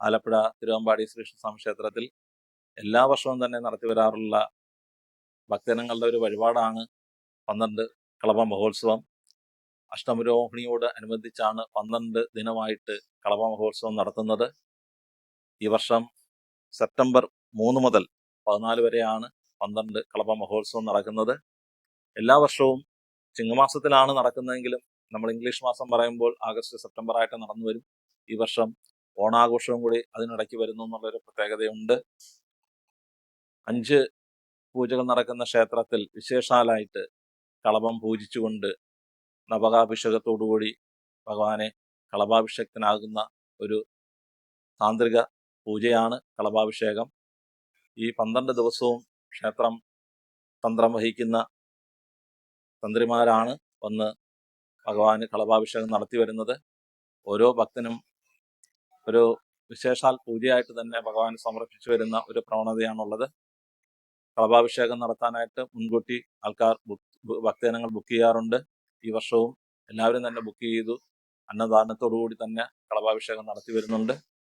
ആലപ്പുഴ തിരുവമ്പാടി ശ്രീകൃഷ്ണസ്വാമി ക്ഷേത്രത്തിൽ എല്ലാ വർഷവും തന്നെ നടത്തി വരാറുള്ള ഭക്തജനങ്ങളുടെ ഒരു വഴിപാടാണ് പന്ത്രണ്ട് കളഭ മഹോത്സവം. അഷ്ടമരോഹിണിയോട് അനുബന്ധിച്ചാണ് പന്ത്രണ്ട് ദിനമായിട്ട് കളഭ മഹോത്സവം നടത്തുന്നത്. ഈ വർഷം സെപ്റ്റംബർ മൂന്ന് മുതൽ പതിനാല് വരെയാണ് പന്ത്രണ്ട് കളഭ മഹോത്സവം നടക്കുന്നത്. എല്ലാ വർഷവും ചിങ്ങമാസത്തിലാണ് നടക്കുന്നതെങ്കിലും നമ്മൾ ഇംഗ്ലീഷ് മാസം പറയുമ്പോൾ ആഗസ്റ്റ് സെപ്റ്റംബർ ആയിട്ട് നടന്നു വരും ഈ വർഷം ഓണാഘോഷവും കൂടി അതിനിടയ്ക്ക് വരുന്നു എന്നുള്ളൊരു പ്രത്യേകതയുണ്ട്. അഞ്ച് പൂജകൾ നടക്കുന്ന ക്ഷേത്രത്തിൽ വിശേഷാലായിട്ട് കളഭം പൂജിച്ചുകൊണ്ട് നവകാഭിഷേകത്തോടുകൂടി ഭഗവാനെ കളഭാഭിഷേകത്തിനാകുന്ന ഒരു താന്ത്രിക പൂജയാണ് കളഭാഭിഷേകം. ഈ പന്ത്രണ്ട് ദിവസവും ക്ഷേത്രം തന്ത്രം വഹിക്കുന്ന തന്ത്രിമാരാണ് വന്ന് ഭഗവാന് കളഭാഭിഷേകം നടത്തി വരുന്നത് ഓരോ ഭക്തനും ഒരു വിശേഷാൽ പൂജയായിട്ട് തന്നെ ഭഗവാൻ സമർപ്പിച്ചു വരുന്ന ഒരു പ്രവണതയാണുള്ളത്. കളഭാഭിഷേകം നടത്താനായിട്ട് മുൻകൂട്ടി ആൾക്കാർ ഭക്തജനങ്ങൾ ബുക്ക് ചെയ്യാറുണ്ട്. ഈ വർഷവും എല്ലാവരും തന്നെ ബുക്ക് ചെയ്തു. അന്നദാനത്തോടു കൂടി തന്നെ കളഭാഭിഷേകം നടത്തി വരുന്നുണ്ട്